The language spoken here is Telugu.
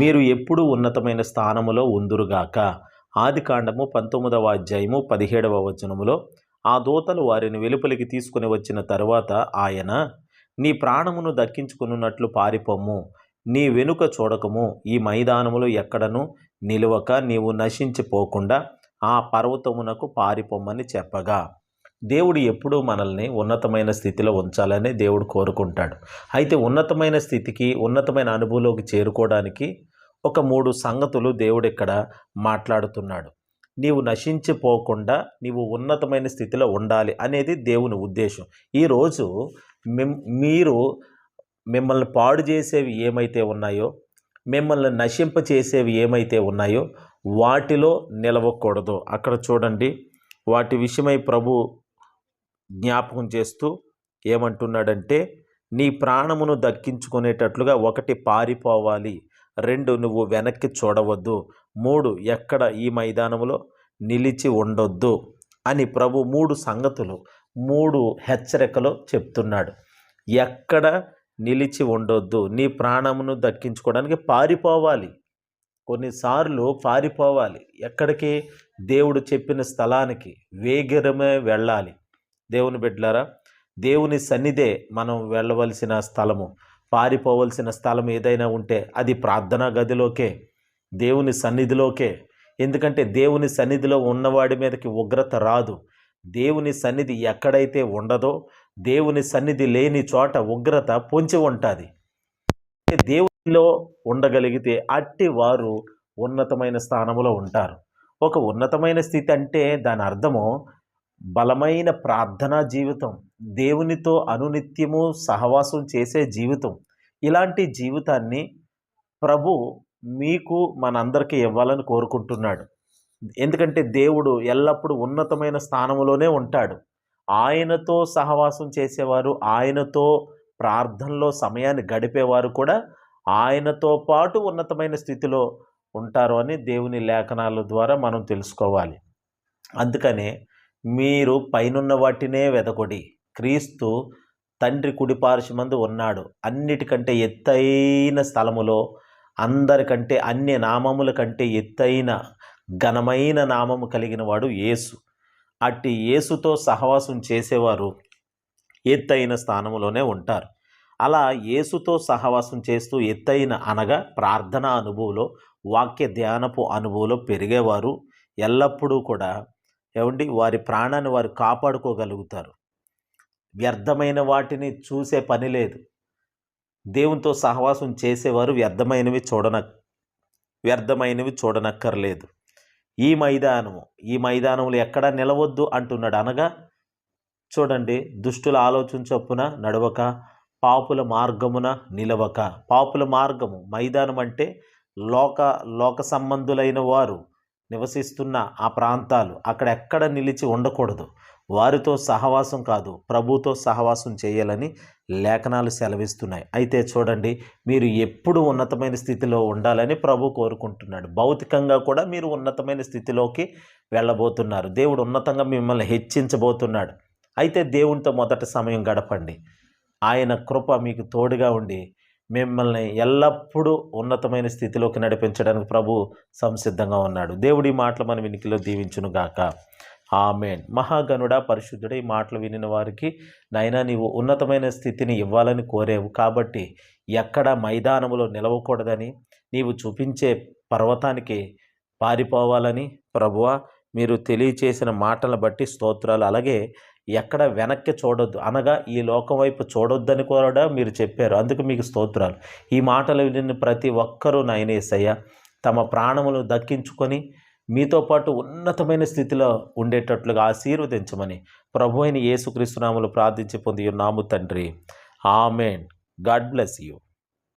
మీరు ఎప్పుడు ఉన్నతమైన స్థానములో ఉందురుగాక. ఆది కాండము పంతొమ్మిదవ అధ్యాయము పదిహేడవ వచనములో ఆ దూతలు వారిని వెలుపలికి తీసుకుని వచ్చిన తరువాత ఆయన నీ ప్రాణమును దక్కించుకున్నట్లు పారిపోము నీ వెనుక చూడకము. ఈ మైదానములో ఎక్కడను నిలువక నీవు నశించిపోకుండా ఆ పర్వతమునకు పారిపోమ్మని చెప్పగా. దేవుడు ఎప్పుడూ మనల్ని ఉన్నతమైన స్థితిలో ఉంచాలని దేవుడు కోరుకుంటాడు. అయితే ఉన్నతమైన స్థితికి ఉన్నతమైన అనుభవంలోకి చేరుకోవడానికి ఒక మూడు సంగతులు దేవుడు ఇక్కడ మాట్లాడుతున్నాడు. నీవు నశించిపోకుండా నీవు ఉన్నతమైన స్థితిలో ఉండాలి అనేది దేవుని ఉద్దేశం. ఈరోజు మిమ్ మీరు మిమ్మల్ని పాడు చేసేవి ఏమైతే ఉన్నాయో మిమ్మల్ని నశింప చేసేవి ఏమైతే ఉన్నాయో వాటిలో నిలవకూడదు. అక్కడ చూడండి వాటి విషయమై ప్రభు జ్ఞాపకం చేస్తూ ఏమంటున్నాడంటే నీ ప్రాణమును దక్కించుకునేటట్లుగా ఒకటి పారిపోవాలి. రెండు నువ్వు వెనక్కి చూడవద్దు. మూడు ఎక్కడ ఈ మైదానములో నిలిచి ఉండొద్దు. అని ప్రభు మూడు సంగతులు మూడు హెచ్చరికలు చెప్తున్నాడు. ఎక్కడ నిలిచి ఉండొద్దు. నీ ప్రాణమును దక్కించుకోవడానికి పారిపోవాలి. కొన్నిసార్లు పారిపోవాలి. ఎక్కడికి? దేవుడు చెప్పిన స్థలానికి వేగరమే వెళ్ళాలి. దేవుని బిడ్డలారా దేవుని సన్నిధే మనం వెళ్ళవలసిన స్థలము పారిపోవలసిన స్థలం ఏదైనా ఉంటే అది ప్రార్థనా గదిలోకే దేవుని సన్నిధిలోకే. ఎందుకంటే దేవుని సన్నిధిలో ఉన్నవాడి మీదకి ఉగ్రత రాదు. దేవుని సన్నిధి ఎక్కడైతే ఉండదో దేవుని సన్నిధి లేని చోట ఉగ్రత పొంచి ఉంటుంది. దేవునిలో ఉండగలిగితే అట్టి వారు ఉన్నతమైన స్థానంలో ఉంటారు. ఒక ఉన్నతమైన స్థితి అంటే దాని అర్థము బలమైన ప్రార్థనా జీవితం దేవునితో అనునిత్యము సహవాసం చేసే జీవితం ఇలాంటి జీవితాన్ని ప్రభు మీకు మనందరికీ ఇవ్వాలని కోరుకుంటున్నాడు. ఎందుకంటే దేవుడు ఎల్లప్పుడూ ఉన్నతమైన స్థానంలోనే ఉంటాడు. ఆయనతో సహవాసం చేసేవారు ఆయనతో ప్రార్థనలో సమయాన్ని గడిపేవారు కూడా ఆయనతో పాటు ఉన్నతమైన స్థితిలో ఉంటారు అని దేవుని లేఖనాల ద్వారా మనం తెలుసుకోవాలి. అందుకనే మీరు పైనున్న వాటినే వెదకొడి. క్రీస్తు తండ్రి కుడిపార్శ్వమందు ఉన్నాడు. అన్నిటికంటే ఎత్తైన స్థలములో అందరికంటే అన్య నామముల కంటే ఎత్తైన ఘనమైన నామము కలిగిన వాడు యేసు. అట్టి యేసుతో సహవాసం చేసేవారు ఎత్తైన స్థానంలోనే ఉంటారు. అలా యేసుతో సహవాసం చేస్తూ ఎత్తైన అనగా ప్రార్థన అనుభవంలో వాక్య ధ్యానపు అనుభవంలో పెరిగేవారు. ఎల్లప్పుడూ కూడా ఏమండి? వారి ప్రాణాన్ని వారు కాపాడుకోగలుగుతారు. వ్యర్థమైన వాటిని చూసే పని లేదు. దేవునితో సహవాసం చేసేవారు వ్యర్థమైనవి చూడన వ్యర్థమైనవి చూడనక్కర్లేదు. ఈ మైదానము ఈ మైదానంలో ఎక్కడ నిలవద్దు అంటున్నాడు అనగా చూడండి దుష్టుల ఆలోచన చొప్పున నడవక పాపుల మార్గమున నిలవక. పాపుల మార్గము మైదానం అంటే లోక లోక సంబంధులైన వారు నివసిస్తున్న ఆ ప్రాంతాలు అక్కడ ఎక్కడ నిలిచి ఉండకూడదు. వారితో సహవాసం కాదు ప్రభుతో సహవాసం చేయాలని లేఖనాలు సెలవిస్తున్నాయి. అయితే చూడండి మీరు ఎప్పుడు ఉన్నతమైన స్థితిలో ఉండాలని ప్రభు కోరుకుంటున్నాడు. భౌతికంగా కూడా మీరు ఉన్నతమైన స్థితిలోకి వెళ్ళబోతున్నారు. దేవుడు ఉన్నతంగా మిమ్మల్ని హెచ్చించబోతున్నాడు. అయితే దేవునితో మొదట సమయం గడపండి. ఆయన కృప మీకు తోడుగా ఉండి మిమ్మల్ని ఎల్లప్పుడూ ఉన్నతమైన స్థితిలోకి నడిపించడానికి ప్రభు సంసిద్ధంగా ఉన్నాడు. దేవుడి మాటలు మన వినికిలో దీవించును గాక. ఆమెన్. మహాగనుడ పరిశుద్ధుడ ఈ మాటలు వినిన వారికి నైనా నీవు ఉన్నతమైన స్థితిని ఇవ్వాలని కోరేవు. కాబట్టి ఎక్కడ మైదానములో నిలవకూడదని నీవు చూపించే పర్వతానికి పారిపోవాలని ప్రభువ మీరు తెలియచేసిన మాటలను బట్టి స్తోత్రాలు. అలాగే ఎక్కడ వెనక్కి చూడొద్దు. అనగా ఈ లోకం వైపు చూడొద్దని కూడా మీరు చెప్పారు. అందుకు మీకు స్తోత్రాలు. ఈ మాటలు విని ప్రతి ఒక్కరూ నాయనేసయ్య తమ ప్రాణములు దక్కించుకొని మీతో పాటు ఉన్నతమైన స్థితిలో ఉండేటట్లుగా ఆశీర్వదించమని ప్రభు అయిన యేసుక్రీస్తునాములు ప్రార్థించి పొంది నాము తండ్రి. ఆమెన్. God bless you.